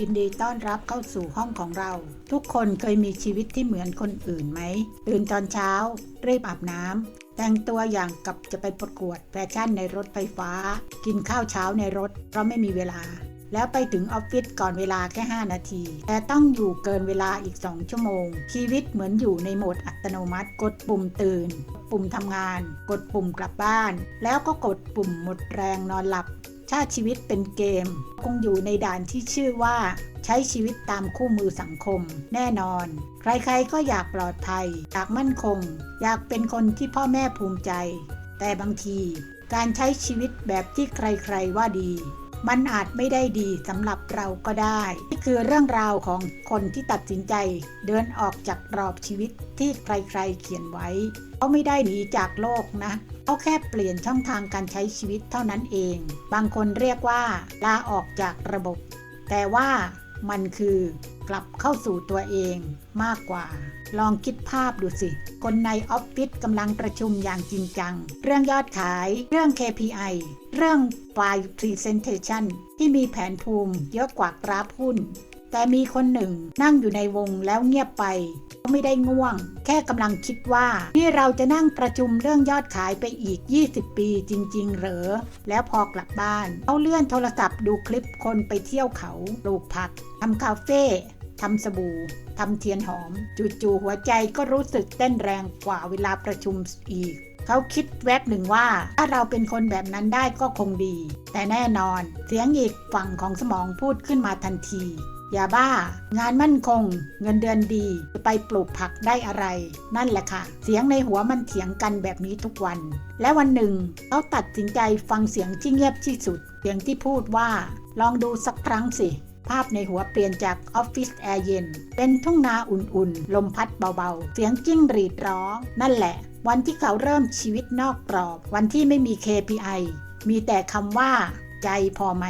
ยินดีต้อนรับเข้าสู่ห้องของเรา ทุกคนเคยมีชีวิตที่เหมือนคนอื่นไหม ตื่นตอนเช้า รีบอาบน้ำ แต่งตัวอย่างกับจะไปประกวดแฟชั่นในรถไฟฟ้า กินข้าวเช้าในรถ เพราะไม่มีเวลา แล้วไปถึงออฟฟิศก่อนเวลาแค่ 5 นาที แต่ต้องอยู่เกินเวลาอีก 2 ชั่วโมง ชีวิตเหมือนอยู่ในโหมดอัตโนมัติ กดปุ่มตื่น ปุ่มทำงาน กดปุ่มกลับบ้าน แล้วก็กดปุ่มหมดแรงนอนหลับ ชาติชีวิตเป็นเกม คงอยู่ในด่านที่ชื่อว่า ใช้ชีวิตตามคู่มือสังคม แน่นอน ใครๆก็อยากปลอดภัย อยากมั่นคง อยากเป็นคนที่พ่อแม่ภูมิใจ แต่บางที การใช้ชีวิตแบบที่ใครๆว่าดี มันอาจไม่ได้ดีสำหรับเราก็ได้ นี่คือเรื่องราวของคนที่ตัดสินใจ เดินออกจากกรอบชีวิตที่ใครๆเขียนไว้ เขาไม่ได้หนีจากโลกนะ เขาแค่เปลี่ยนช่องทางการใช้ชีวิตเท่านั้นเอง บางคนเรียกว่า ลาออกจากระบบ แต่ว่ามันคือกลับเข้าสู่ตัวเองมากกว่า ลองคิดภาพดูสิ คนในออฟฟิศกำลังประชุมอย่างจริงจัง เรื่องยอดขาย เรื่อง KPI เรื่องไฟล์ Presentation ที่มีแผนภูมิเยอะกว่ากราฟหุ้น แต่มีคนหนึ่งนั่งอยู่ในวงแล้วเงียบไป ไม่ได้ง่วง แค่กำลังคิดว่า นี่เราจะนั่งประชุมเรื่องยอดขายไปอีก 20 ปีจริง ๆ เหรอ แล้วพอกลับบ้านเขาเลื่อนโทรศัพท์ดูคลิปคนไปเที่ยวเขาปลูกผักทำคาเฟ่ ทำสบู่ทำเทียนหอม จู่ๆหัวใจก็รู้สึกเต้นแรงกว่าเวลาประชุมอีก เขาคิดแวบหนึ่งว่า ถ้าเราเป็นคนแบบนั้นได้ก็คงดี แต่แน่นอน เสียงอีกฝั่งของสมองพูดขึ้นมาทันทีอย่าบ้า งานมั่นคง เงินเดือนดีจะไปปลูกผักได้อะไร นั่นแหละค่ะ เสียงในหัวมันเถียงกันแบบนี้ทุกวัน และวันหนึ่งเขาตัดสินใจฟังเสียงที่เงียบที่สุด เสียงที่พูดว่า ลองดูสักครั้งสิ ภาพในหัวเปลี่ยนจากออฟฟิศแอร์เย็น เป็นทุ่งนาอุ่นๆ ลมพัดเบาๆ เสียงจิ้งหรีดร้อง นั่นแหละ วันที่เขาเริ่มชีวิตนอกกรอบ วันที่ไม่มี KPI มีแต่คำว่า ใจพอไหม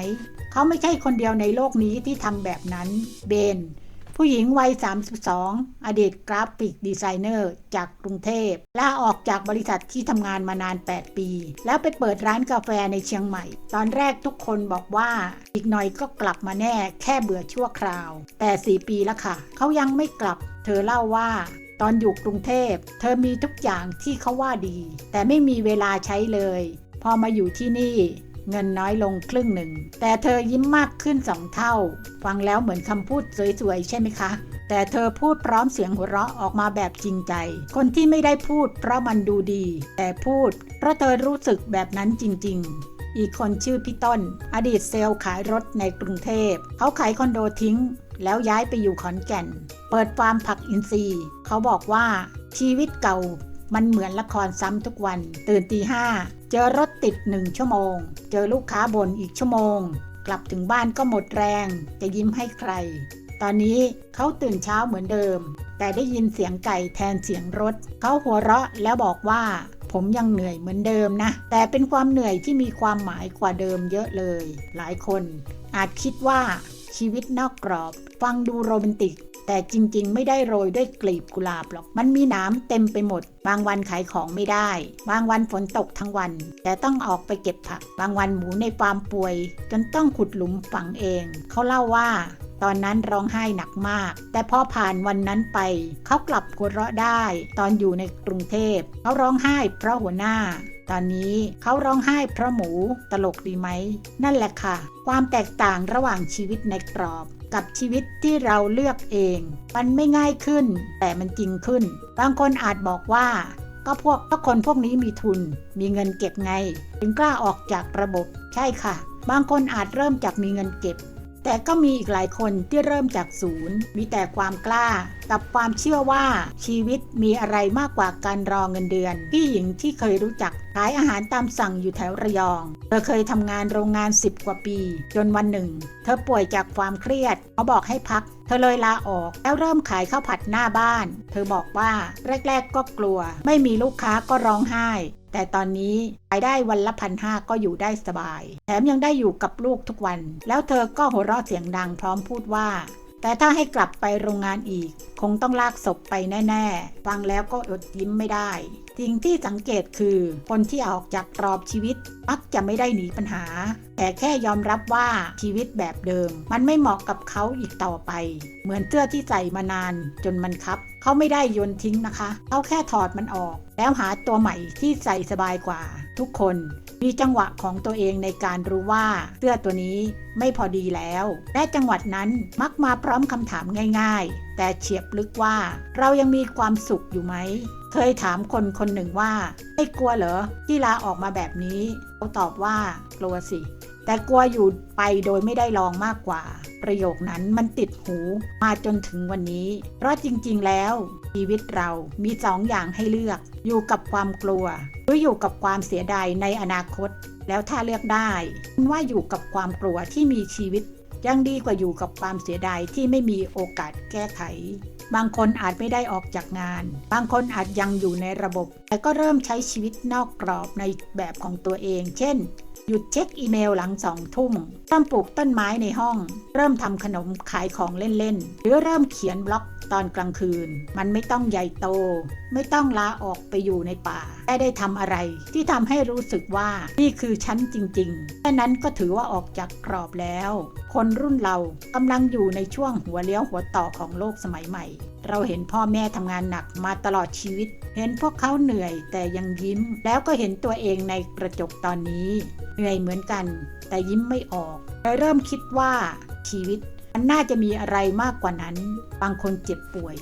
เขาไม่ใช่คนเดียวในโลกนี้ที่ทำแบบนั้น เบน ผู้หญิงวัย 32 อดีตกราฟิกดีไซเนอร์ จากกรุงเทพลาออกจากบริษัทที่ทำงานมานาน 8 ปี แล้วไปเปิดร้านกาแฟในเชียงใหม่ ตอนแรกทุกคนบอกว่าอีกหน่อยก็กลับมาแน่แค่เบื่อชั่วคราว แต่4ปีแล้วค่ะ เขายังไม่กลับ เธอเล่าว่าตอนอยู่กรุงเทพ เธอมีทุกอย่างที่เขาว่าดี แต่ไม่มีเวลาใช้เลย พอมาอยู่ที่นี่ เงินน้อยลงครึ่งหนึ่ง แต่เธอยิ้มมากขึ้นสองเท่า ฟังแล้วเหมือนคำพูดสวยๆ ใช่ไหมคะ แต่เธอพูดพร้อมเสียงหัวเราะออกมาแบบจริงใจ คนที่ไม่ได้พูดเพราะมันดูดี แต่พูดเพราะเธอรู้สึกแบบนั้นจริง ๆอีกคนชื่อพี่ต้น อดีตเซลล์ขายรถในกรุงเทพ เขาขายคอนโดทิ้ง แล้วย้ายไปอยู่ขอนแก่น เปิดฟาร์มผักอินทรีย์ เขาบอกว่าชีวิตเก่า มันเหมือนละครซ้ำทุกวัน ตื่นตีห้าเจอรถติดหนึ่งชั่วโมง เจอลูกค้าบ่นอีกชั่วโมง กลับถึงบ้านก็หมดแรง จะยิ้มให้ใคร ตอนนี้เขาตื่นเช้าเหมือนเดิม แต่ได้ยินเสียงไก่แทนเสียงรถ เขาหัวเราะแล้วบอกว่า ผมยังเหนื่อยเหมือนเดิมนะ แต่เป็นความเหนื่อยที่มีความหมายกว่าเดิมเยอะเลย หลายคน อาจคิดว่าชีวิตนอกกรอบ ฟังดูโรแมนติก แต่จริงๆ ไม่ได้โรยด้วยกลีบกุหลาบหรอก มันมีหน้ำเต็มไปหมด บางวันขายของไม่ได้ บางวันฝนตกทั้งวัน แต่ต้องออกไปเก็บผัก บางวันหมูในฟาร์มป่วย จนต้องขุดหลุมฝังเอง เขาเล่าว่าตอนนั้นร้องไห้หนักมาก แต่พอผ่านวันนั้นไป เขากลับหัวเราะได้ ตอนอยู่ในกรุงเทพเขาร้องไห้เพราะหัวหน้า ตอนนี้เขาร้องไห้เพราะหมูตลกดีไหม นั่นแหละค่ะ ความแตกต่างระหว่างชีวิตในกรอบ กับชีวิตที่เราเลือกเอง มันไม่ง่ายขึ้น แต่มันจริงขึ้น บางคนอาจบอกว่า ก็พวกก็คนพวกนี้มีทุน มีเงินเก็บไง ถึงกล้าออกจากระบบ ใช่ค่ะ บางคนอาจเริ่มจากมีเงินเก็บ แต่ก็มีอีกหลายคนที่เริ่มจากศูนย์ มีแต่ความกล้า กับความเชื่อว่าชีวิตมีอะไรมากกว่าการรอเงินเดือน พี่หญิงที่เคยรู้จักขายอาหารตามสั่งอยู่แถวระยอง เธอเคยทำงานโรงงาน 10 กว่าปี จนวันหนึ่ง เธอป่วยจากความเครียดเขาบอกให้พัก เธอเลยลาออก แล้วเริ่มขายข้าวผัดหน้าบ้าน เธอบอกว่าแรก ๆ ก็กลัว ไม่มีลูกค้าก็ร้องไห้ แต่ตอนนี้ขายได้วันละพันห้าก็อยู่ได้สบาย แถมยังได้อยู่กับลูกทุกวัน แล้วเธอก็หัวเราะเสียงดังพร้อมพูดว่า แต่ถ้าให้กลับไปโรงงานอีก คงต้องลากศพไปแน่ ๆ ฟังแล้วก็อดยิ้มไม่ได้ สิ่งที่สังเกตคือคนที่ออกจากกรอบชีวิตมักจะไม่ได้หนีปัญหา แต่แค่ยอมรับว่าชีวิตแบบเดิม มันไม่เหมาะกับเขาอีกต่อไป เหมือนเสื้อที่ใส่มานานจนมันคับ เขาไม่ได้โยนทิ้งนะคะ เขาแค่ถอดมันออก แล้วหาตัวใหม่ที่ใส่สบายกว่า ทุกคนมีจังหวะของตัวเองในการรู้ว่าเสื้อตัวนี้ไม่พอดีแล้ว และจังหวัดนั้นมักมาพร้อมคำถามง่าย ๆ แต่เฉียบลึกว่าเรายังมีความสุขอยู่ไหม เคยถามคนคนหนึ่งว่า ไม่กลัวเหรอที่ลาออกมาแบบนี้ เขาตอบว่ากลัวสิ แต่กลัวอยู่ไปโดยไม่ได้ลองมากกว่า ประโยคนั้นมันติดหูมาจนถึงวันนี้ เพราะจริงๆ แล้วชีวิตเรามีสองอย่างให้เลือก อยู่กับความกลัว หรืออยู่กับความเสียดายในอนาคต แล้วถ้าเลือกได้คุณว่าอยู่กับความกลัวที่มีชีวิตยังดีกว่าอยู่กับความเสียดายที่ไม่มีโอกาสแก้ไข บางคนอาจไม่ได้ออกจากงาน บางคนอาจยังอยู่ในระบบ แต่ก็เริ่มใช้ชีวิตนอกกรอบในแบบของตัวเอง เช่น หยุดเช็คอีเมลหลังสองทุ่มเริ่มปลูกต้นไม้ในห้อง เริ่มทำขนมขายของเล่นๆ หรือเริ่มเขียนบล็อกตอนกลางคืน มันไม่ต้องใหญ่โต ไม่ต้องลาออกไปอยู่ในป่าแต่ได้ทำอะไรที่ทำให้รู้สึกว่านี่คือฉันจริงๆแค่นั้นก็ถือว่าออกจากกรอบแล้ว คนรุ่นเรากำลังอยู่ในช่วงหัวเลี้ยวหัวต่อของโลกสมัยใหม่ เราเห็นพ่อแม่ทำงานหนักมาตลอดชีวิต เห็นพวกเขาเหนื่อยแต่ยังยิ้ม แล้วก็เห็นตัวเองในกระจกตอนนี้ เหนื่อยเหมือนกัน แต่ยิ้มไม่ออกเลยเริ่มคิดว่าชีวิตมันน่าจะมีอะไรมากกว่านั้น บางคนเจ็บป่วย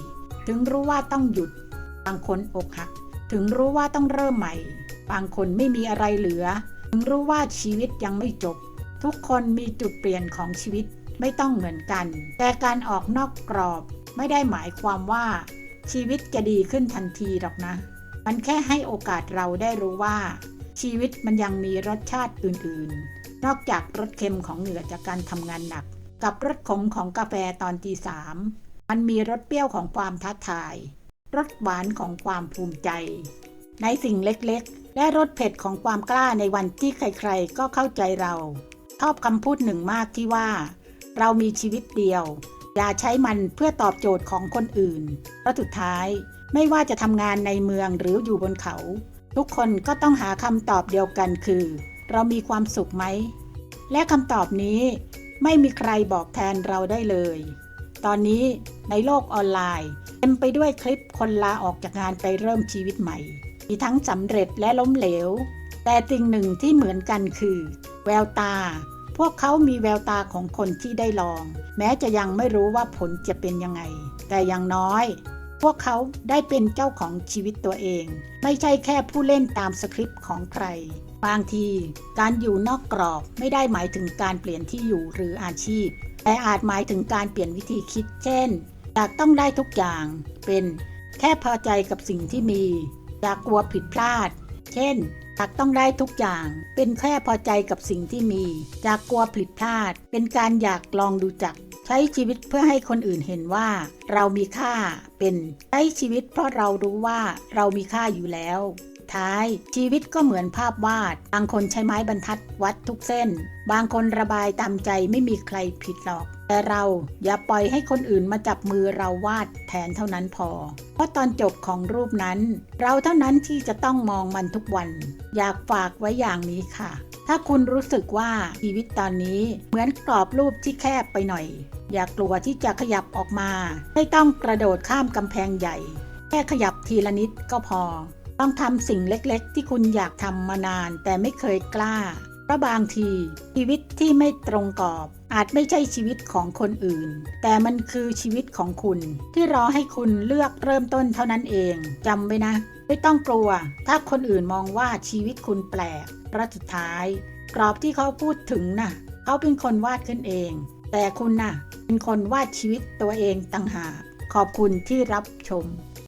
ถึงรู้ว่าต้องหยุด บางคนอกหัก ถึงรู้ว่าต้องเริ่มใหม่ บางคนไม่มีอะไรเหลือ ถึงรู้ว่าชีวิตยังไม่จบ ทุกคนมีจุดเปลี่ยนของชีวิตไม่ต้องเหมือนกัน แต่การออกนอกกรอบ ไม่ได้หมายความว่าชีวิตจะดีขึ้นทันทีหรอกนะ มันแค่ให้โอกาสเราได้รู้ว่า ชีวิตมันยังมีรสชาติอื่นๆ นอกจากรสเค็มของเหงื่อจากการทำงานหนัก กับรสขมของกาแฟตอนตีสามมันมีรสเปรี้ยวของความท้าทาย รสหวานของความภูมิใจ ในสิ่งเล็กๆ และรสเผ็ดของความกล้าในวันที่ใครๆ ก็เข้าใจเราชอบคำพูดหนึ่งมากที่ว่า เรามีชีวิตเดียว อย่าใช้มันเพื่อตอบโจทย์ของคนอื่น เพราะสุดท้ายไม่ว่าจะทำงานในเมืองหรืออยู่บนเขา ทุกคนก็ต้องหาคำตอบเดียวกันคือ เรามีความสุขไหม และคำตอบนี้ไม่มีใครบอกแทนเราได้เลย ตอนนี้ในโลกออนไลน์ เต็มไปด้วยคลิปคนลาออกจากงานไปเริ่มชีวิตใหม่ มีทั้งสำเร็จและล้มเหลว แต่สิ่งหนึ่งที่เหมือนกันคือ แววตา พวกเขามีแววตาของคนที่ได้ลอง แม้จะยังไม่รู้ว่าผลจะเป็นยังไง แต่อย่างน้อย พวกเขาได้เป็นเจ้าของชีวิตตัวเอง ไม่ใช่แค่ผู้เล่นตามสคริปต์ของใคร บางที การอยู่นอกกรอบไม่ได้หมายถึงการเปลี่ยนที่อยู่หรืออาชีพ แต่อาจหมายถึงการเปลี่ยนวิธีคิด เช่นอยากต้องได้ทุกอย่างเป็นแค่พอใจกับสิ่งที่มีอยากกลัวผิดพลาด เช่นอยากต้องได้ทุกอย่าง เป็นแค่พอใจกับสิ่งที่มี จากกลัวผิดพลาด เป็นการอยากลองดูจัก ใช้ชีวิตเพื่อให้คนอื่นเห็นว่า เรามีค่า เป็นใช้ชีวิตเพราะเรารู้ว่าเรามีค่าอยู่แล้ว ท้าย ชีวิตก็เหมือนภาพวาด บางคนใช้ไม้บรรทัดวัดทุกเส้น บางคนระบายตามใจไม่มีใครผิดหรอก แต่เราอย่าปล่อยให้คนอื่นมาจับมือเราวาดแทนเท่านั้นพอ เพราะตอนจบของรูปนั้น เราเท่านั้นที่จะต้องมองมันทุกวัน อยากฝากไว้อย่างนี้ค่ะ ถ้าคุณรู้สึกว่าชีวิตตอนนี้เหมือนกรอบรูปที่แคบไปหน่อย อย่ากลัวที่จะขยับออกมา ไม่ต้องกระโดดข้ามกำแพงใหญ่แค่ขยับทีละนิดก็พอ ต้องทำสิ่งเล็กๆ ที่คุณอยากทำมานานแต่ไม่เคยกล้า เพราะบางที ชีวิตที่ไม่ตรงกรอบ อาจไม่ใช่ชีวิตของคนอื่น แต่มันคือชีวิตของคุณ ที่รอให้คุณเลือกเริ่มต้นเท่านั้นเองจำไว้นะ ไม่ต้องกลัว ถ้าคนอื่นมองว่าชีวิตคุณแปลกพระสุดท้าย กรอบที่เขาพูดถึงน่ะเขาเป็นคนวาดขึ้นเอง แต่คุณน่ะ เป็นคนวาดชีวิตตัวเองต่างหากขอบคุณที่รับชม